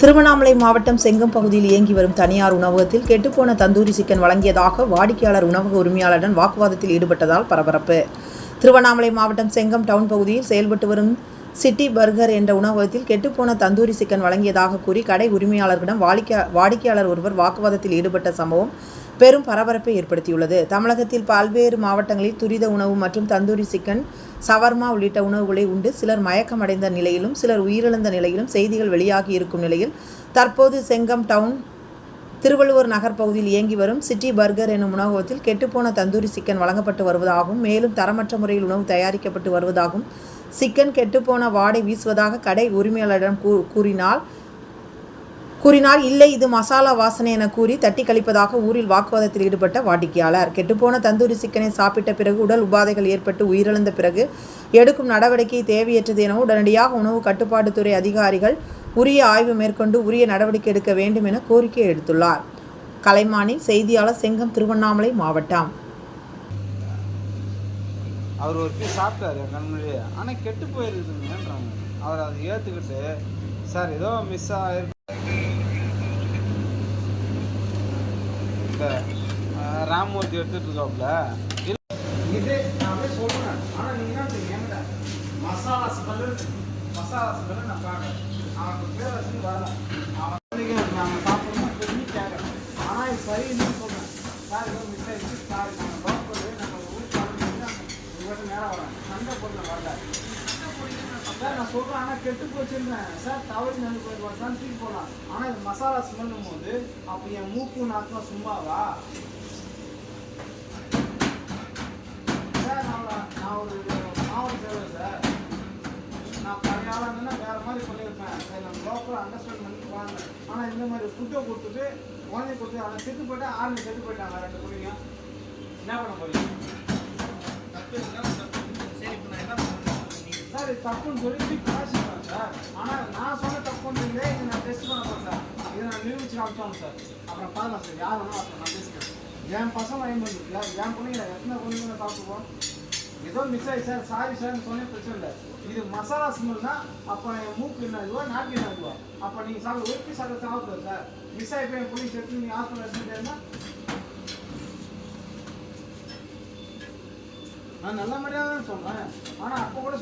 திருவண்ணாமலை மாவட்டம் செங்கம் பகுதியில் இயங்கி வரும் தனியார் உணவகத்தில் கெட்டுப்போன தந்தூரி சிக்கன் வழங்கியதாக வாடிக்கையாளர் உணவக உரிமையாளருடன் வாக்குவாதத்தில் ஈடுபட்டதால் பரபரப்பு. திருவண்ணாமலை மாவட்டம் செங்கம் டவுன் பகுதியில் செயல்பட்டு வரும் சிட்டி பர்கர் என்ற உணவகத்தில் கெட்டுப்போன தந்தூரி சிக்கன் வழங்கியதாக கூறி கடை உரிமையாளர்களிடம் வாடிக்கை வாடிக்கையாளர் ஒருவர் வாக்குவாதத்தில் ஈடுபட்ட சம்பவம் பெரும் பரபரப்பை ஏற்படுத்தியுள்ளது. தமிழகத்தில் பல்வேறு மாவட்டங்களில் துரித உணவு மற்றும் தந்தூரி சிக்கன் சவர்மா உள்ளிட்ட உணவுகளை உண்டு. சிலர் மயக்கமடைந்த நிலையிலும் சிலர் உயிரிழந்த நிலையிலும் செய்திகள் வெளியாகி இருக்கும் நிலையில் தற்போது செங்கம் டவுன் திருவள்ளுவர் நகர் பகுதியில் இயங்கி வரும் சிட்டி பர்கர் எனும் உணவகத்தில் கெட்டுப்போன தந்தூரி சிக்கன் வழங்கப்பட்டு வருவதாகவும் மேலும் தரமற்ற முறையில் உணவு தயாரிக்கப்பட்டு வருவதாகவும் சிக்கன் கெட்டுப்போன வாடை வீசுவதாக கடை உரிமையாளரிடம் கூ கூறினால் கூறினால் இல்லை இது மசாலா வாசனை என கூறி தட்டி கழிப்பதாக ஊரில் வாக்குவாதத்தில் ஈடுபட்ட வாடிக்கையாளர். கெட்டுப்போன தந்தூரி சிக்கனை சாப்பிட்ட பிறகு உடல் உபாதைகள் ஏற்பட்டு உயிரிழந்த பிறகு எடுக்கும் நடவடிக்கை தேவையற்றது என உடனடியாக உணவு கட்டுப்பாட்டுத்துறை அதிகாரிகள் உரிய ஆய்வு மேற்கொண்டு உரிய நடவடிக்கை எடுக்க வேண்டும் என கோரிக்கை எடுத்துள்ளார். கலைமானி செய்தியாளர் செங்கம் திருவண்ணாமலை மாவட்டம். அவர் ஒரு பீஸ் சாப்பிட்டாரு என் ஆனால் கெட்டு போயிருக்குதுங்கன்றாங்க அவர் அதை ஏற்றுக்கிட்டு சார் ஏதோ மிஸ் ஆகிருக்கு இந்த அஹ், எடுத்துட்டு இருக்காப்புல இது நான் அப்படியே சொல்றேன். ஆனால் நீங்க தான் தெரியுங்க மசாலா ஸ்மெல்லு மசாலா ஸ்மெல்லு நான் பார்க்குறேன் அவனுக்கு பேர் வச்சு வரல. அவன் வந்து நாங்கள் சாப்பிடணும் சொல்லி கேட்குறேன் ஆனால் இது சரின்னு சொல்கிறேன் சார் ஏதோ மிஸ் ஆயிடுச்சு. சார் நாங்கள் லோக்கல் நம்ம ஊர் சாப்பிட்டு உங்கள்கிட்ட நேரம் வரேன். சண்டை போட்டு வரல. சார் நான் சொல்கிறேன் ஆனால் கெட்டு போச்சுன்றேன். சார் தவறி நான் போயிடுவார் சார் தூக்கி போகலாம் ஆனால் இது மசாலா ஸ்மெல்லும் போது அப்போ என் மூக்கு நாக்கும் சும்மாவா? சார் நான் நான் ஒரு மாவட்ட சேவை சார். நான் பழைய ஆளுங்கன்னா வேற மாதிரி பண்ணியிருப்பேன். சரி நம்ம லோக்கலாக அண்டர்ஸ்டாண்ட் பண்ணிட்டு வாங்க. ஆனால் இந்த மாதிரி ஃபுட்டை கொடுத்துட்டு குழந்தை கொடுத்து அவனை செத்து போயிட்டு ஆளுங்க செத்து போயிட்டாங்க ரெண்டு பிள்ளைங்க என்ன பண்ண போறீங்க? சார் இது தப்புன்னு சொல்லி திருப்பி பேசிக்கிறேன் சார். ஆனால் நான் சொன்ன தப்புன்றீங்களே இதை நான் டெஸ்ட் பண்ண போகிறேன் சார். இதை நான் நிரூபிச்சு காமிச்சோம் சார். அப்புறம் பார்க்கலாம் சார் யார் வேணா அப்புறம் நான் பேசிக்கிறேன் என் பசங்க வாங்கி என் என் பிள்ளைங்க எத்தனை பிள்ளைங்க நான் ஏதோ மிஸ் ஆகி சார் சாரி சார்னு சொன்னே பிரச்சனை இல்லை. இது மசாலா ஸ்மெல்னா அப்போ என் மூக்கு என்ன இதுவா நாக்கு என்ன இதுவா அப்போ நீங்கள் சாப்பிட ஒரு சாப்பிட சாப்பிடுவோம் சார். மிஸ் ஆகி போய் என் பிள்ளைங்க செத்து நீங்கள் ஹாஸ்பிட்டல் எடுத்துட்டேன்னா நான் நல்ல மாதிரியாக தான் சொல்கிறேன் ஆனால் அப்போ கூட